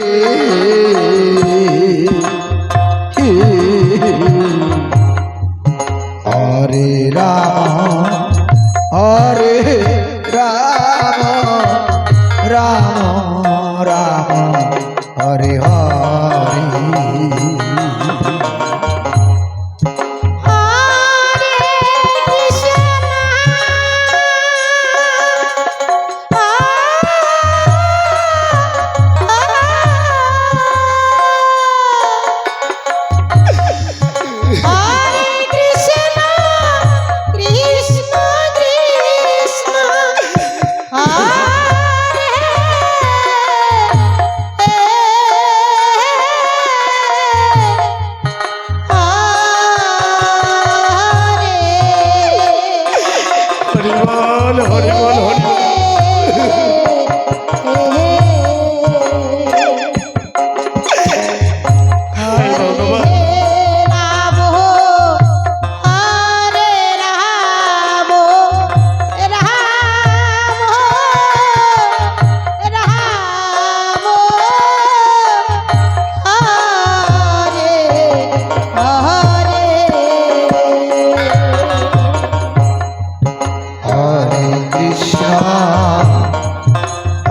হরে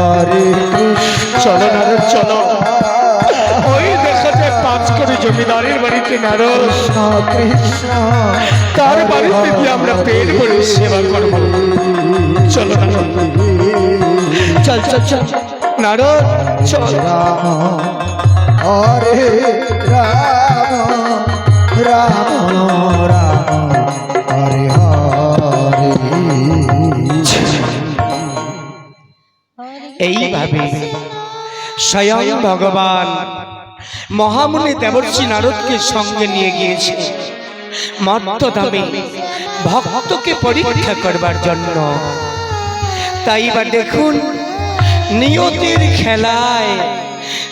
হরে চলো নারদ চলো। ওই দেখা যায় পাঁচ করে জমিদারের বাড়িতে নারদ। কৃষ্ণ তার বাড়িতে গিয়ে আমরা পেট করে সেবা করব। চলো নারদ। চল চল চল। নারদ চল। রাম হরে রাম রাম রাম হরে এইভাবে স্বয়ং ভগবান মহামুনি দেবর্ষী নারদকে সঙ্গে নিয়ে গিয়েছে। মর্তধামে ভক্তকে পরীক্ষা করবার জন্য। তাই বা দেখুন, নিয়তির খেলায়,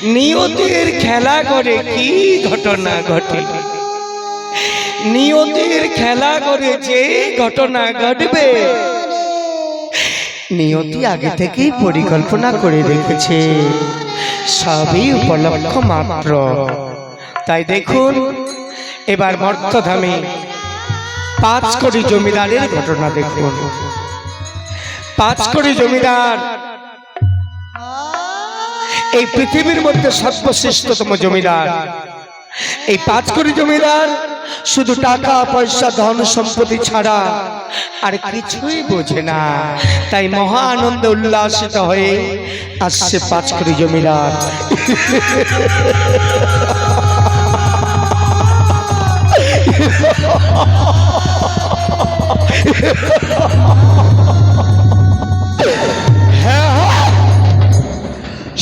নিয়তির খেলা করে কি ঘটনা ঘটে? নিয়তির খেলা করে যে ঘটনা ঘটবে নিয়তি আগে থেকেই পরিকল্পনা করে রেখেছে। সবই উপলক্ষ মাত্র। তাই দেখুন এবার মর্তধামে পাঁচ কোটি জমিদারের ঘটনা দেখুন। পাঁচ কোটি জমিদার। এই পৃথিবীর মধ্যে সর্বশ্রেষ্ঠতম জমিদার। এই পাঁচ কোটি জমিদার শুধু টাকা, পয়সা, ধন সম্পত্তি ছাড়া আর কিছুই বোঝে না। তাই মহা আনন্দ উল্লাসিত হয়ে আসছে পাঁচ কোটি জমিদার।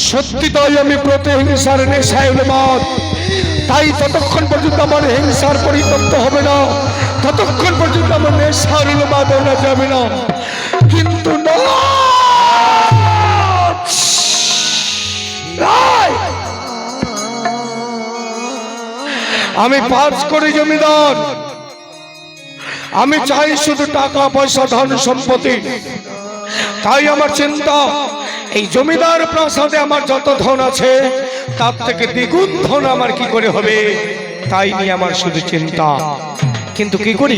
সত্যি তাই আমি প্রতিহিংসার নেশায় উন্মাদ। তাই ততক্ষণ পর্যন্ত আমার হিংসার পরিতপ্ত হবে না, ততক্ষণ পর্যন্ত আমার নেশার উন্মাদ না যাবে না। কিন্তু আমি পাঁচ করে জমিদার। আমি চাই শুধু টাকা, পয়সা, ধন, সম্পত্তি। তাই আমার চিন্তা, এই জমিদার প্রাসাদে আমার যত ধন আছে তার থেকে দ্বিগুণ ধন আমার কি করে হবে? তাই নিয়ে আমার শুধু চিন্তা। কিন্তু কি করি?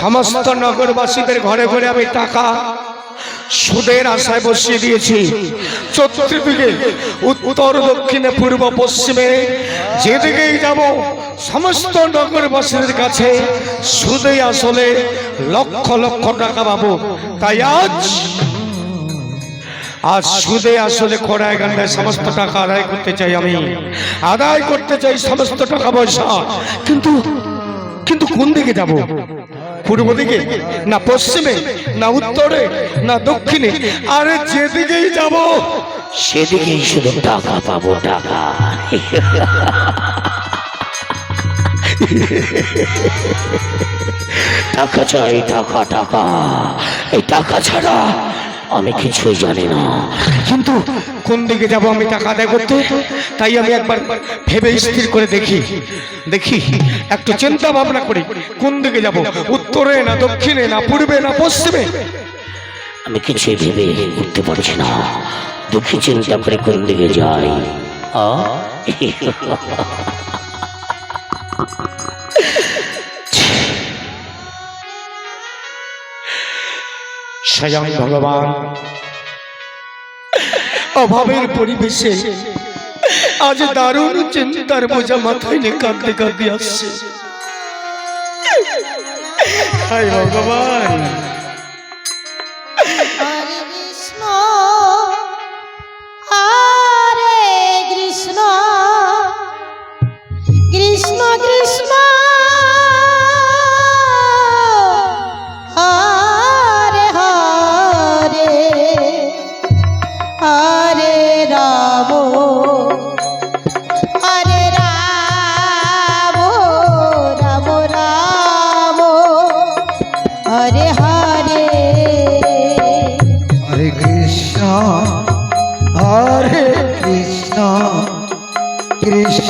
সমস্ত নগরবাসীদের ঘরে ঘরে আমি টাকা সুদের আশায় বসিয়ে দিয়েছি। চতুর্দিকে, উত্তর, দক্ষিণে, পূর্ব, পশ্চিমে যেদিকেই যাব, সমস্ত নগরবাসীদের কাছে সুদে আসলে লক্ষ লক্ষ টাকা পাবো। তাই আজ আজ সুদে আসলে খোড়ায় গান্ডায় সমস্ত টাকা আদায় করতে চাই আমি। আদায় করতে চাই সমস্ত টাকা পয়সা। কিন্তু কিন্তু কোন দিকে যাব? পূর্ব দিকে? না পশ্চিমে? না উত্তরে? না দক্ষিণে? আরে যেদিকেই যাব, সেদিকেই শুধু টাকা পাবো, টাকা। টাকা চাই, টাকা টাকা। এই টাকা ছাড়া আমি কিছুই জানি না। কিন্তু কোন দিকে যাব আমি টাকা আদায় করতে? তাই আমি একবার ভেবে স্থির করে দেখি। দেখি একটু চিন্তা ভাবনা করি কোন দিকে যাব? উত্তরে না দক্ষিণে না পূর্বে না পশ্চিমে? আমি কিছুই ভেবে উঠতে পারছি না। দুঃখী চিন্তা করে কোন দিকে যাই? আ? স্বয়ং ভগবান। অভাবের পরিবেশে আজ দারুণ চিন্তার বোঝা মাথায় নিয়ে কাঁদতে কাঁদতে আসছে। ভগবান।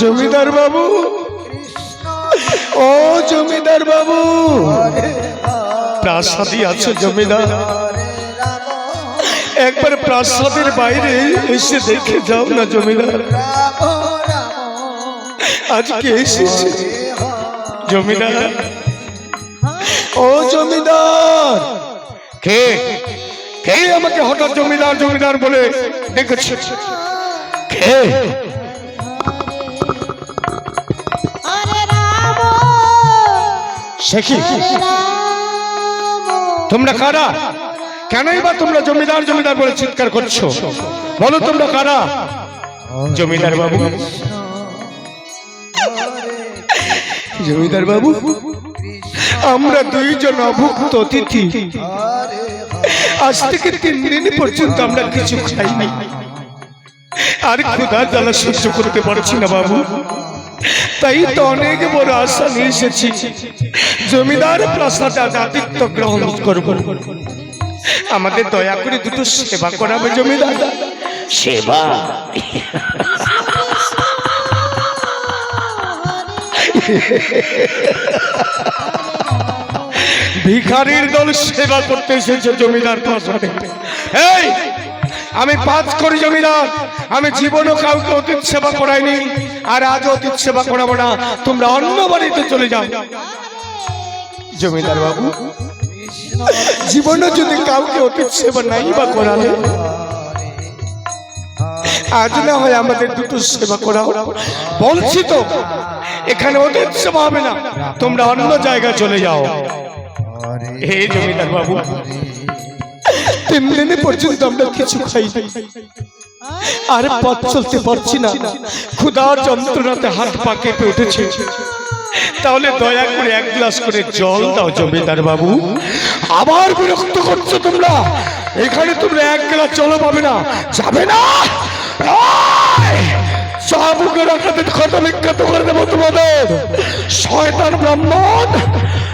জমিদার বাবু। ও জমিদার বাবু। প্রাসাদই আছো জমিদার। একবার প্রাসাদের বাইরে এসে দেখে যাও না জমিদার। আজকে এসেছে। জমিদার। ও জমিদার। কে? কে আমাকে হঠাৎ জমিদার জমিদার বলে ডেকেছে? কে? কি তোমরা কারা? কেনই বা তোমরা জমিদার জমিদার বলে চিৎকার করছ? বলো তোমরা কারা? জমিদার বাবু। জমিদার বাবু, আমরা দুইজন অভুক্ত অতিথি। আজ থেকে তিন দিন পর্যন্ত আমরা কিছু খাইনি আর ক্ষুধা জ্বালা সহ্য করতে পারছি না, বাবু। তাই তো অনেক বড় আশা নিয়ে এসেছি। জমিদার প্রাসাদে আতিথ্য গ্রহণ করব। আমাদের দয়া করে দুটো সেবা করাবে জমিদার। সেবা? ভিখারির দল সেবা করতে এসেছে জমিদার প্রাসাদে। এই আমি পাঁচ করি জমিদার। আমি জীবনও কাউকে অতীত সেবা করাইনি আর আজ অতীত সেবা করাবো না। তোমরা অন্য বাড়িতে চলে যাও। জমিদার বাবু জীবনে যদি কাউকে অতীত সেবা নাই বা করালে আজ না হয় আমাদের দুটো সেবা করা বলছি তো এখানে অতীত সেবা হবে না তোমরা অন্য জায়গায় চলে যাও। হে জমিদার বাবু তিন দিন পর্যন্ত আমরা কিছু খাই আর পথ চলতে পারছি না। ক্ষুধার যন্ত্রণাতে হাত পা কেঁপে উঠেছে। তাহলে দয়া করে এক গ্লাস করে জল দাও জমিদার বাবু। আবার বিরক্ত করছ তোমরা? এখানে তোমরা এক গ্লাস জলও পাবে না। যাবে না? চাবুকে রাখাতে ক্ষত বিখ্যাত করে দেবো তোমাদের। শয়তান ব্রাহ্মণ!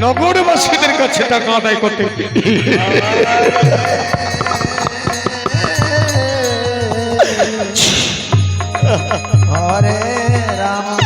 নগরবাসীদের কাছে টাকা আদায় করতে রাম।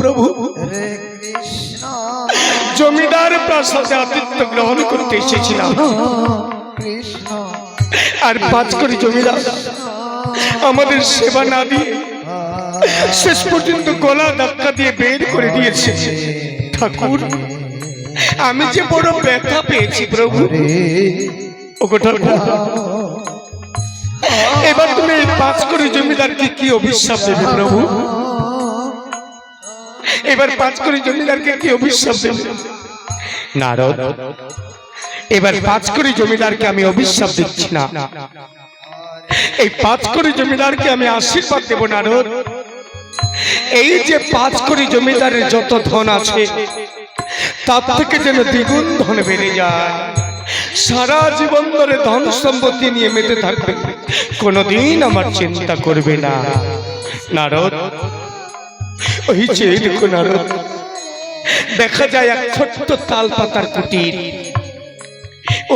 প্রভু। জমিদার প্রাসাদে আতিথ্য গ্রহণ করতে এসেছিলাম। আর পাঁচ করে জমিদার আমাদের সেবা না দিয়ে শেষ পর্যন্ত গলা ধাক্কা দিয়ে বের করে দিয়েছে। ঠাকুর আমি যে বড় ব্যথা পেয়েছি প্রভু। এবার তুমি পাঁচ করে জমিদারকে কি অভিশাপ দেবে প্রভু? এবার পাঁচ করে জমিদারকে কি অভিশাপ দেবে? নারদ, এবার পাঁচ করে জমিদারকে আমি অভিশাপ দিচ্ছি না। এই পাঁচ করে জমিদারকে আমি আশীর্বাদ দেব, নারদ। এই যে পাঁচ করে জমিদারের যত ধন আছে, তার থেকে যেন দ্বিগুণ ধন বেড়ে যায়। সারা জীবন ধরে ধন সম্পত্তি নিয়ে মেতে থাকবে, কোনোদিন আমার চিন্তা করবে না। নারদ ওই দেখো যায় এক ছোট্ট তাল পাতার কুটির।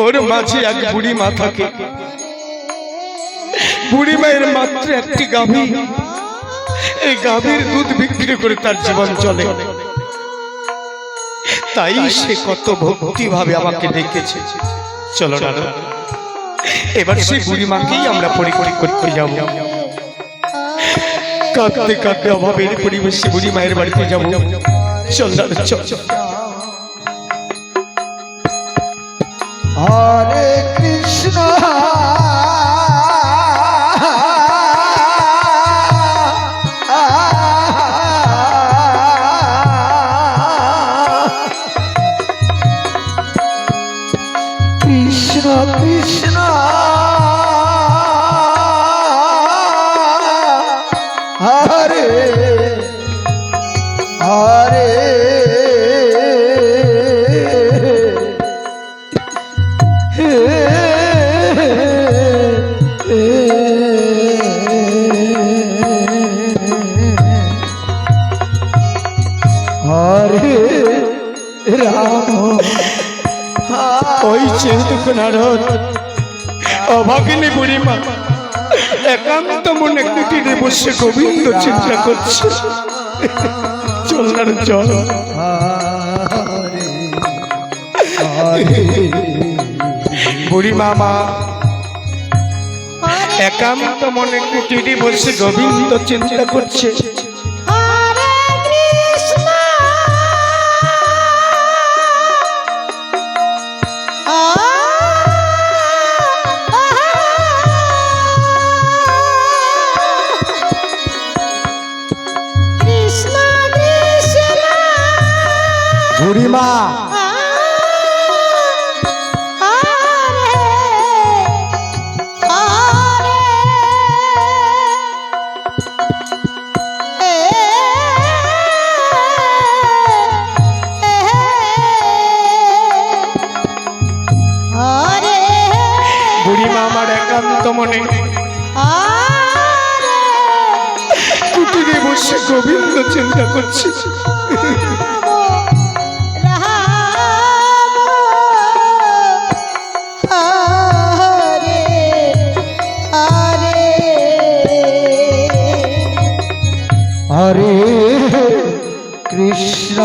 ওর মাঝে এক বুড়ি মা থাকে। বুড়ি মায়ের মাত্র একটি গাভী। এই গাভীর দুধ বিক্রি করে তার জীবন চলে। তাই সে কত ভক্তি ভাবে আমাকে ডেকেছে। চলো এবার সেই বুড়ি মাকেই আমরা পরীক্ষা করতে যাব। কাঁদতে কাঁদতে অভাবের পরিবেশে বুড়ি মায়ের বাড়িতে যাব চল না চল চল। হরে কৃষ্ণ হরে রাম। ওই চেতুক নারদ অভাগিনী বুড়ি মা একান্ত মনে কুটিরে বসে গোবিন্দ চিন্তা করছে। চল না চল বুড়ি মামা একান্ত মনে কুটিরে বসে গোবিন্দ চিন্তা করছে। একান্ত মনে কুটিরে বসে গোবিন্দ চিন্তা করছে হরে কৃষ্ণ